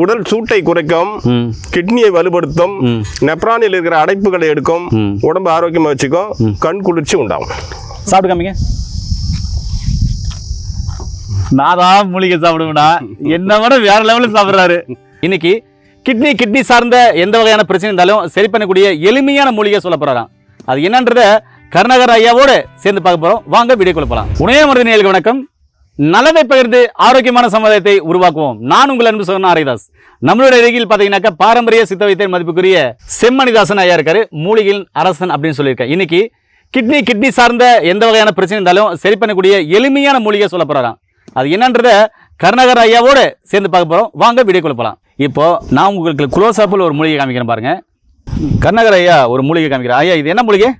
உடல் சூட்டை குறைக்கும் கிட்னியை வலுப்படுத்தும். நெப்ரானில் இருக்கிற அடைப்புகளை எடுக்கும். உடம்பு ஆரோக்கியமா வச்சுக்கும் கண் குளிர்ச்சி உண்டாகும். சாப்பிட்டு காமிங்க. நான் தான் மூலிகை சாப்பிடுவேனா? என்ன விட வேற லெவலில் சாப்பிட்றாரு. இன்னைக்கு கிட்னி கிட்னி சார்ந்த எந்த வகையான பிரச்சனை இருந்தாலும் சரி பண்ணக்கூடிய எளிமையான மூலிகை சொல்ல போறாராம். அது என்னன்றத கருணாகர் ஐயாவோட சேர்ந்து பார்க்க போறோம். வாங்க வீடியோக்குள்ள போலாம். உணவே மருந்து நேயர்களுக்கு வணக்கம். நல்லதை பகிர்ந்து ஆரோக்கியமான சமுதாயத்தை உருவாக்குவோம். நான் உங்கள் அன்பு சொன்ன ஹரிதாஸ் நம்மளுடைய அருகில் பார்த்தீங்கன்னாக்கா பாரம்பரிய சித்த வைத்திய மதிப்புக்குரிய செம்மணிதாசன் ஐயா இருக்காரு. மூலிகையின் அரசன் அப்படின்னு சொல்லியிருக்கேன் இன்னைக்கு கிட்னி கிட்னி சார்ந்த எந்த வகையான பிரச்சனை இருந்தாலும் சரி பண்ணக்கூடிய எளிமையான மூலிகை சொல்ல போறாராம். அது என்னன்றத கருணாகர் ஐயாவோட சேர்ந்து பார்க்க போறோம். வாங்க வீடியோக்குள்ள போலாம். இப்போ நான் உங்களுக்கு க்ளோஸ் அப்பில் ஒரு மூலிகை காமிக்கிறேன் பாருங்க. கருணாகர் ஐயா ஒரு மூலிகை காமிக்கிறேன் ஐயா இது என்ன மூலிகை?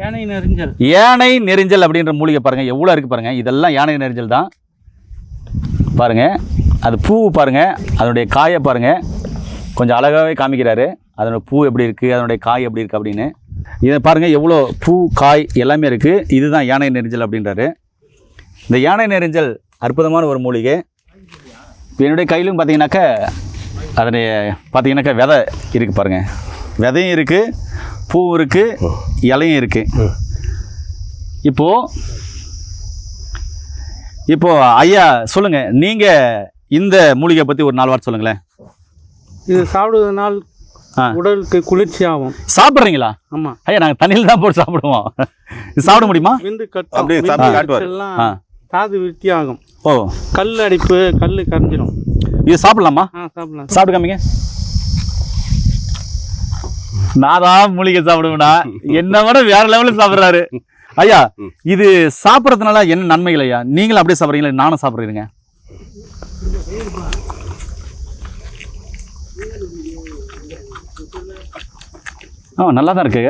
யானை நெறிஞ்சல் யானை நெரிஞ்சல் அப்படின்ற மூலிகை பாருங்க. எவ்வளோ இருக்கு பாருங்க. இதெல்லாம் யானை நெரிஞ்சல் தான். பாருங்கள் அது பூ பாருங்கள் அதனுடைய காயை பாருங்கள் கொஞ்சம் அழகாகவே காமிக்கிறாரு. அதனோட பூ எப்படி இருக்குது அதனுடைய காய் எப்படி இருக்குது அப்படின்னு. இதை பாருங்கள் எவ்வளோ பூ காய் எல்லாமே இருக்குது இதுதான் யானை நெரிஞ்சல் அப்படின்றாரு. இந்த யானை நெரிஞ்சல் அற்புதமான ஒரு மூலிகை. என்னுடைய கையிலும் பார்த்தீங்கன்னாக்கா அதனுடைய பார்த்தீங்கன்னாக்கா விதை இருக்குது பாருங்க. விதையும் இருக்குது பூ இருக்குது இலையும் இருக்குது இப்போது இப்போ ஐயா சொல்லுங்க நீங்க இந்த மூலிகை பத்தி ஒரு நாலு வார்த்தை சொல்லுங்களேன். இது சாப்பிடுவதனால் ஆ. உடலுக்கு குளிர்ச்சி ஆகும் சாப்பிட்றீங்களா? ஆமா. ஐயா நாங்கள் தண்ணியில் தான் போட்டு சாப்பிடுவோம். இது சாப்பிட முடியுமா? விந்து கட்டும். தாது விருத்தி ஆகும் ஓ. கல் அடிப்பு கல் கரைஞ்சிரும். இது சாப்பிடலாமா? ஆ சாப்பிடலாம். சாப்பிட்டு காமிங்க. நான் தான் மூலிகை சாப்பிடுவேனா. என்ன விட வேற லெவலில் சாப்பிட்றாரு. ஐயா இது சாப்பிட்றதுனால என்ன நன்மைகள் ஐயா? நீங்களும் அப்படியே சாப்பிட்றீங்களா? நானும் சாப்பிட்றீங்க? ஆ நல்லா தான் இருக்கு.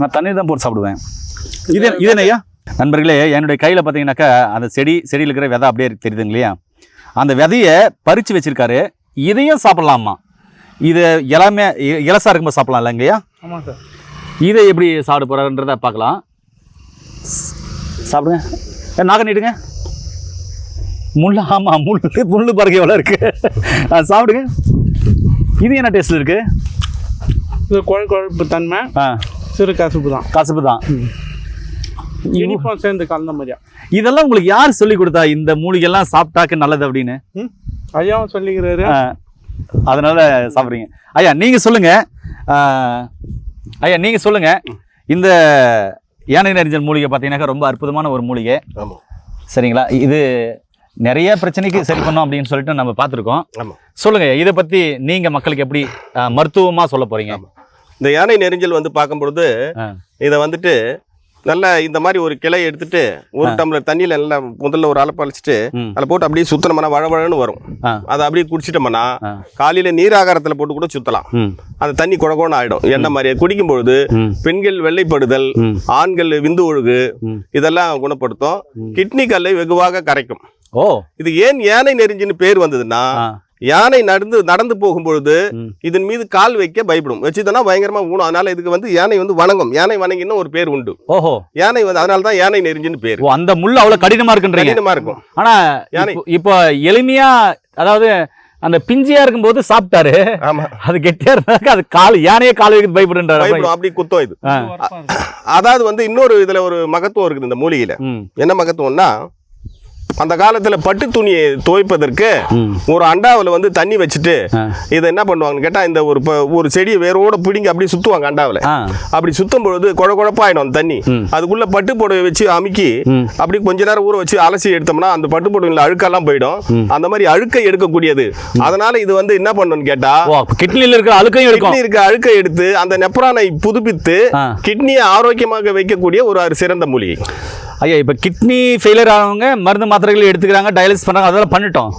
நான் தண்ணி தான் போட்டு சாப்பிடுவேன். இது இது என்ன ஐயா? நண்பர்களே என்னுடைய கையில் பார்த்தீங்கன்னாக்கா அந்த செடி செடியில் இருக்கிற விதை அப்படியே தெரியுதுங்க இல்லையா? அந்த விதையை பறித்து வச்சிருக்காரு. இதையும் சாப்பிடலாமா? இது எல்லாமே இ- இலசா இருக்கும்போது சாப்பிடலாம் இல்லைங்கய்யா ஆமா சார். இதை எப்படி சாப்பிட போகிறாருன்றத பார்க்கலாம். சாப்பிடுங்க. ஏ, நாக நீட்டுங்க. முள் ஆமாம் முள் முள் பாருங்க எவ்வளோ இருக்கு. ஆ, சாப்பிடுங்க. இது என்ன டேஸ்ட் இருக்கு? இது குழ குழப்பு தன்மை. ஆ. சிறு கசப்பு தான் கசப்பு தான் இனிப்பும் சேர்ந்து கலந்த மாதிரியா? இதெல்லாம் உங்களுக்கு யார் சொல்லி கொடுத்தா இந்த மூலிகைலாம் சாப்பிட்டாக்க நல்லது அப்படின்னு? ஐயாவும் சொல்லிக்கிறாரு. அதனால சாப்பிட்றீங்க. ஐயா நீங்க சொல்லுங்க. ஆ, ஐயா நீங்க சொல்லுங்க. இந்த யானை நெரிஞ்சல் மூலிகை பார்த்தீங்கன்னாக்கா ரொம்ப அற்புதமான ஒரு மூலிகை. சரிங்களா? இது நிறைய பிரச்சனைக்கு சரி பண்ணோம் அப்படின்னு சொல்லிட்டு நம்ம பார்த்துருக்கோம். சொல்லுங்க இதை பத்தி நீங்க மக்களுக்கு எப்படி ஆ, மருத்துவமா சொல்ல போறீங்க? இந்த யானை நெரிஞ்சல் வந்து பார்க்கும் பொழுது ஆ. இதை வந்துட்டு நல்லா இந்த மாதிரி ஒரு கிளை எடுத்துட்டு ஒரு டம்ளர் தண்ணியில நல்லா முதல்ல ஒரு அலப்பு அழைச்சிட்டு ம். அதில் போட்டு அப்படியே சுத்தனோம்னா வழவழன்னு வரும். அதை அப்படியே குடிச்சிட்டோம்னா. காலையில நீராகாரத்தில் போட்டு கூட சுத்தலாம். அந்த தண்ணி குழகோன்னு ஆயிடும். என்ன மாதிரி குடிக்கும் பொழுது பெண்கள் வெள்ளைப்படுதல் ஆண்கள் விந்து ஒழுகு. இதெல்லாம் குணப்படுத்தும். கிட்னி கல்லை வெகுவாக கரைக்கும். ஓ. இது ஏன் யானை நெறிஞ்சின்னு பேர் வந்ததுன்னா யானை நடந்து நடந்து போகும்பொழுது. இதன் மீது கால் வைக்க பயப்படும். வச்சுதனா பயங்கரமா ஊனும். அதனால இதுக்கு வந்து யானை வந்து வணங்கும். யானை வணங்கின்னு ஒரு பேர் உண்டு. ஓஹோ. யானை வந்து அதனால தான் யானை நெறிஞ்சின்னு பேர். அந்த முள் அவ்வளவு கடினமா இருக்குன்றீங்க. கடினமா இருக்கும். ஆனா யானை. இப்போ- எளிமையா அதாவது அந்த பிஞ்சியா இருக்கும்போது சாப்பிட்டாரு. ஆமா. அது கெட்டியா இருந்தாக்க அது கால் யானையே கால் வைக்க பயப்படுன்றாரு. அப்படி குத்தம் இது. அதாவது வந்து இன்னொரு இதுல ஒரு மகத்துவம் இருக்குது இந்த மூலிகையில. என்ன மகத்துவம்னா அந்த காலத்துல பட்டு துணியை துவைப்பதற்கு ஒரு அண்டாவில் வந்து தண்ணி வச்சுட்டு. இதை என்ன பண்ணுவாங்கன்னு கேட்டா இந்த ஒரு ஒரு செடியை வேரோட பிடிங்கி அப்படியே சுத்துவாங்க அண்டாவில். அப்படி சுத்தும் பொழுது குழ குழப்பாயிடும் அந்த தண்ணி. அதுக்குள்ள பட்டு புடவை வச்சு அமுக்கி அப்படி கொஞ்ச நேரம் ஊற வச்சு அலசி எடுத்தோம்னா அந்த பட்டு புடவைல அழுக்கெல்லாம் போயிடும். அந்த மாதிரி அழுக்கை எடுக்கக்கூடியது. அதனால இது வந்து என்ன பண்ணணும்னு கேட்டா ஓ கிட்னில இருக்கிற அழுக்கையும் கிட்னி இருக்க அழுக்கை எடுத்து அந்த நெப்ரானை புதுப்பித்து. கிட்னியை ஆரோக்கியமாக வைக்கக்கூடிய ஒரு சிறந்த மூலிகை. ஐயா இப்ப கிட்னி ஃபெயிலியர் ஆனவங்க மருந்து மாத்திரைகள் எடுத்துக்கிறாங்க டயாலிசிஸ் பண்றாங்க அதெல்லாம் பண்ணிட்டோம்.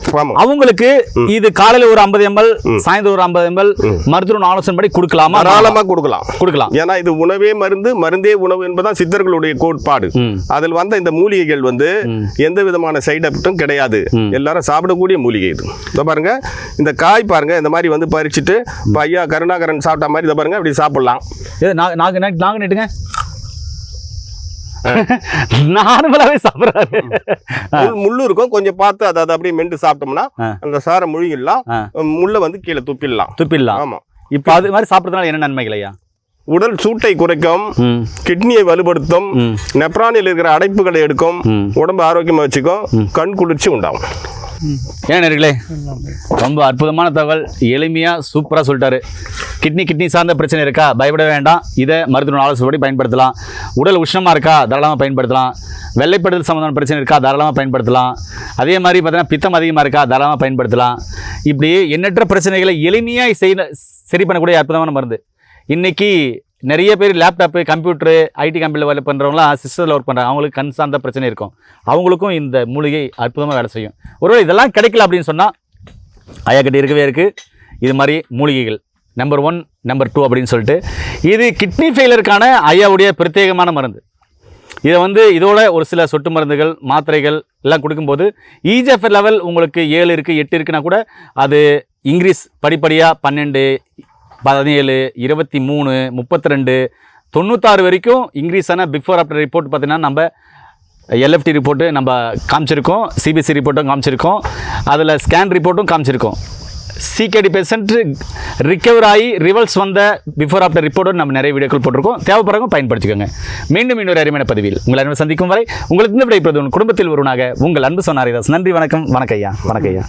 அவங்களுக்கு இது காலையில ஒரு 50 எம்எல் சாயந்தரம் ஒரு 50 எம்எல் மருத்துவ ஆலோசனை படி கொடுக்கலாமா? தாராளமா கொடுக்கலாம். கொடுக்கலாம். ஏன்னா இது உணவே மருந்து மருந்தே உணவு என்பதுதான் சித்தர்களுடைய கோட்பாடு. அதில் வந்த இந்த மூலிகைகள் வந்து. எந்த விதமான சைடு எஃபெக்டும் கிடையாது. எல்லாரும் சாப்பிடக்கூடிய மூலிகை இது. இதோ பாருங்க இந்த காய் பாருங்க இந்த மாதிரி வந்து பறிச்சுட்டு இப்போ ஐயா கருணாகரன் சாப்பிட்ட மாதிரி இதை பாருங்க அப்படி சாப்பிடலாம். நாக நாக நீட்டுங்க நார்மலாவே சாப்பிடுறாரு. முள்- முள்ளு இருக்கும். கொஞ்சம் பார்த்து அதை அதை அப்படியே மெண்டு சாப்பிட்டோம்னா. அந்த சாரை முழுகிடலாம். முள்ளை வந்து கீழே துப்பிடலாம். துப்பிடலாம். ஆமா. இப்போ அது மாதிரி சாப்பிட்றதுனால என்ன நன்மைகள் ஐயா? உடல் சூட்டை குறைக்கும். கிட்னியை வலுப்படுத்தும். நெப்ரானில் இருக்கிற அடைப்புகளை எடுக்கும். உடம்பு ஆரோக்கியமா வச்சுக்கும். கண் குளிர்ச்சி உண்டாகும். ஏன் நேர்களே? ரொம்ப அற்புதமான தகவல். எளிமையாக சூப்பராக சொல்லிட்டாரு. கிட்னி கிட்னி சார்ந்த பிரச்சனை இருக்கா? பயப்பட வேண்டாம். இதை மருத்துவ ஆலோசனைப்படி பயன்படுத்தலாம். உடல் உஷ்ணமாக இருக்கா? தாராளமாக பயன்படுத்தலாம். வெள்ளைப்படுதல் சம்மந்தமான பிரச்சனை இருக்கா? தாராளமாக பயன்படுத்தலாம். அதே மாதிரி பார்த்தீங்கன்னா பித்தம் அதிகமாக இருக்கா? தாராளமாக பயன்படுத்தலாம். இப்படி எண்ணற்ற பிரச்சனைகளை எளிமையாக செய்ய சரி பண்ணக்கூடிய அற்புதமான மருந்து. இன்றைக்கி நிறைய பேர் லேப்டாப்பு கம்ப்யூட்டரு ஐடி கம்பெனியில் வேலை பண்ணுறவங்களாம் சிஸ்டத்தில் ஒர்க் பண்ணுறாங்க அவங்களுக்கு கண் சார்ந்த பிரச்சனை இருக்கும். அவங்களுக்கும் இந்த மூலிகை அற்புதமாக வேலை செய்யும். ஒருவேளை இதெல்லாம் கிடைக்கல அப்படின்னு சொன்னால் ஐயாக்கிட்ட இருக்கவே இருக்குது இது மாதிரி மூலிகைகள். நம்பர் ஒன் நம்பர் டூ அப்படின்னு சொல்லிட்டு இது கிட்னி ஃபெயிலருக்கான ஐயாவுடைய பிரத்யேகமான மருந்து. இதை வந்து இதோட ஒரு சில சொட்டு மருந்துகள் மாத்திரைகள் எல்லாம் கொடுக்கும்போது இஜிஎஃப் லெவல் உங்களுக்கு ஏழு இருக்குது எட்டு இருக்குன்னா கூட அது இன்க்ரீஸ் படிப்படியாக பன்னெண்டு பதினேழு இருபத்தி மூணு முப்பத்தி ரெண்டு தொண்ணூத்தாறு வரைக்கும் இன்க்ரீஸ் ஆன பிஃபோர் ஆஃப்டர் ரிப்போர்ட் பார்த்தீங்கன்னா நம்ம எல்எஃப்டி ரிப்போர்ட்டு நம்ம காமிச்சிருக்கோம் சிபிசி ரிப்போர்ட்டும் காமிச்சிருக்கோம் அதில் ஸ்கேன் ரிப்போர்ட்டும் காமிச்சிருக்கோம். சிகேடி பேஷண்ட் ரிக்கவர் ஆகி ரிவல்ஸ் வந்த பிஃபோர் ஆஃப்டர் ரிப்போர்ட்டும் நம்ம நிறைய வீடியோக்கள் போட்டிருக்கோம். தேவைப்படுறவங்க பயன்படுத்திக்கோங்க. மீண்டும் இன்னொரு அருமையான பதிவில் உங்கள் அன்பு சந்திக்கும் வரை உங்களுக்கு இந்த விடைபெறுவது உங்கள் குடும்பத்தில் ஒருவனாக உங்கள் அன்பு சொன்னாரிதாஸ் நன்றி வணக்கம் வணக்கம் ஐயா வணக்கம் ஐயா.